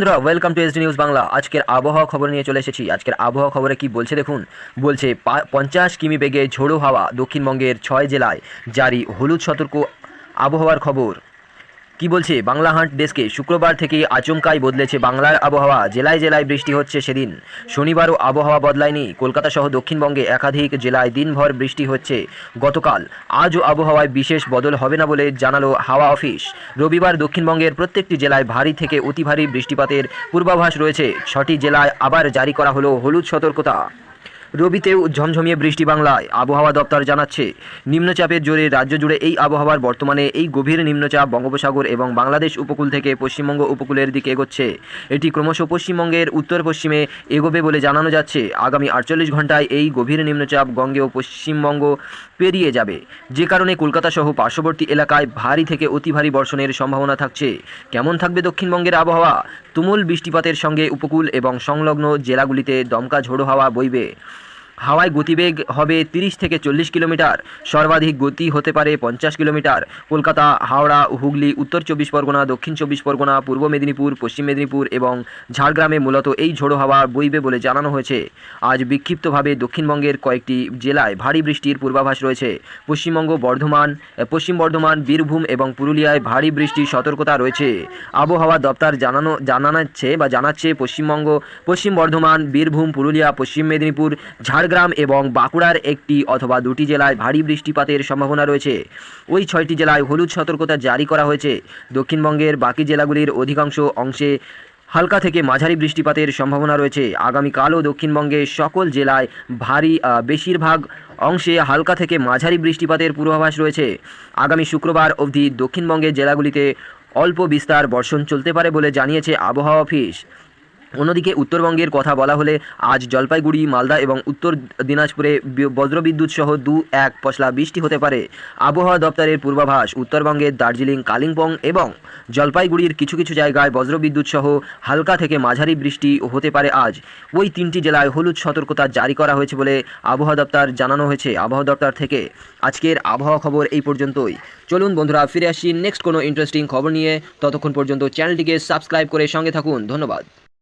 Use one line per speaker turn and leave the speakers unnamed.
বন্ধুরা welcome to SD news Bangla আজকের আবহাওয়া খবর নিয়ে চলে এসেছি। আজকের আবহাওয়া খবরে কি বলছে দেখুন? বলছে পঞ্চাশ কিমি বেগে ঝোড়ো হাওয়া দক্ষিণবঙ্গের ছয় জেলায়। জারি হলুদ সতর্ক আবহাওয়ার খবর। কি বলছে? বাংলা হাট ডেস্কে শুক্রবার থেকে আচমকাই বদলেছে বাংলার আবহাওয়া। জেলায় জেলায় বৃষ্টি হচ্ছে সেদিন। শনিবারও আবহাওয়া বদলায়নি। কলকাতা সহ দক্ষিণবঙ্গে একাধিক জেলায় দিনভর বৃষ্টি হচ্ছে। গতকাল আজও আবহাওয়ায় বিশেষ বদল হবে না বলে জানালো হাওয়া অফিস। রবিবার দক্ষিণবঙ্গের প্রত্যেকটি জেলায় ভারী থেকে অতি ভারী বৃষ্টিপাতের পূর্বাভাস রয়েছে। ছটি জেলায় আবার জারি করা হলো হলুদ সতর্কতা। রবিতেও ঝমঝমিয়ে বৃষ্টি বাংলায়। আবহাওয়া দপ্তর জানাচ্ছে, নিম্নচাপের জোরে রাজ্য জুড়ে এই আবহাওয়ার বর্তমানে এই গভীর নিম্নচাপ বঙ্গোপসাগর এবং বাংলাদেশ উপকূল থেকে পশ্চিমবঙ্গ উপকূলের দিকে এগোচ্ছে। এটি ক্রমশ পশ্চিমবঙ্গের উত্তর পশ্চিমে এগোবে বলে জানানো যাচ্ছে। আগামী আটচল্লিশ ঘন্টায় এই গভীর নিম্নচাপ গঙ্গেও পশ্চিমবঙ্গ পেরিয়ে যাবে। যে কারণে কলকাতা সহ পার্শ্ববর্তী এলাকায় ভারী থেকে অতি ভারী বর্ষণের সম্ভাবনা থাকছে। কেমন থাকবে দক্ষিণবঙ্গের আবহাওয়া? তুমুল বৃষ্টিপাতের সঙ্গে উপকূল এবং সংলগ্ন জেলাগুলিতে দমকা ঝোড়ো হাওয়া বইবে। হাওয়ায় গতিবেগ হবে তিরিশ থেকে চল্লিশ কিলোমিটার। সর্বাধিক গতি হতে পারে পঞ্চাশ কিলোমিটার। কলকাতা, হাওড়া, হুগলি, উত্তর চব্বিশ পরগনা, দক্ষিণ চব্বিশ পরগনা, পূর্ব মেদিনীপুর, পশ্চিম মেদিনীপুর এবং ঝাড়গ্রামে মূলত এই ঝোড়ো হাওয়া বইবে বলে জানানো হয়েছে। আজ বিক্ষিপ্তভাবে দক্ষিণবঙ্গের কয়েকটি জেলায় ভারী বৃষ্টির পূর্বাভাস রয়েছে। পশ্চিমবঙ্গ, বর্ধমান, পশ্চিম বর্ধমান, বীরভূম এবং পুরুলিয়ায় ভারী বৃষ্টির সতর্কতা রয়েছে। আবহাওয়া দপ্তর জানানো, জানাচ্ছে বা জানাচ্ছে পশ্চিমবঙ্গ, পশ্চিম বর্ধমান, বীরভূম, পুরুলিয়া, পশ্চিম মেদিনীপুর, ঝাড়গ্রাম এবং বাঁকুড়ার একটি অথবা দুটি জেলায় ভারী বৃষ্টিপাতের সম্ভাবনা রয়েছে। ওই ছয়টি জেলায় হলুদ সতর্কতা জারি করা হয়েছে। দক্ষিণবঙ্গের বাকি জেলাগুলির অধিকাংশ অংশে হালকা থেকে মাঝারি বৃষ্টিপাতের সম্ভাবনা রয়েছে। আগামীকালও দক্ষিণবঙ্গে সকল জেলায় ভারী বেশিরভাগ অংশে হালকা থেকে মাঝারি বৃষ্টিপাতের পূর্বাভাস রয়েছে। আগামী শুক্রবার অবধি দক্ষিণবঙ্গের জেলাগুলিতে অল্প বিস্তার বর্ষণ চলতে পারে বলে জানিয়েছে আবহাওয়া অফিস। অন্যদিকে উত্তরবঙ্গের কথা বলা হলে আজ জলপাইগুড়ি, মালদা এবং উত্তর দিনাজপুরে বজ্রবিদ্যুৎ সহ দু এক পশলা বৃষ্টি হতে পারে। আবহাওয়া দপ্তরের পূর্বাভাস উত্তরবঙ্গের দার্জিলিং, কালিম্পং এবং জলপাইগুড়ির কিছু কিছু জায়গায় বজ্রবিদ্যুৎ সহ হালকা থেকে মাঝারি বৃষ্টি হতে পারে আজ। ওই তিনটি জেলায় হলুদ সতর্কতা জারি করা হয়েছে বলে আবহাওয়া দপ্তর জানানো হয়েছে। আবহাওয়া দপ্তর থেকে আজকের আবহাওয়া খবর এই পর্যন্তই। চলুন বন্ধুরা, ফিরে আসি নেক্সট কোনো ইন্টারেস্টিং খবর নিয়ে। ততক্ষণ পর্যন্ত চ্যানেলটিকে সাবস্ক্রাইব করে সঙ্গে থাকুন। ধন্যবাদ।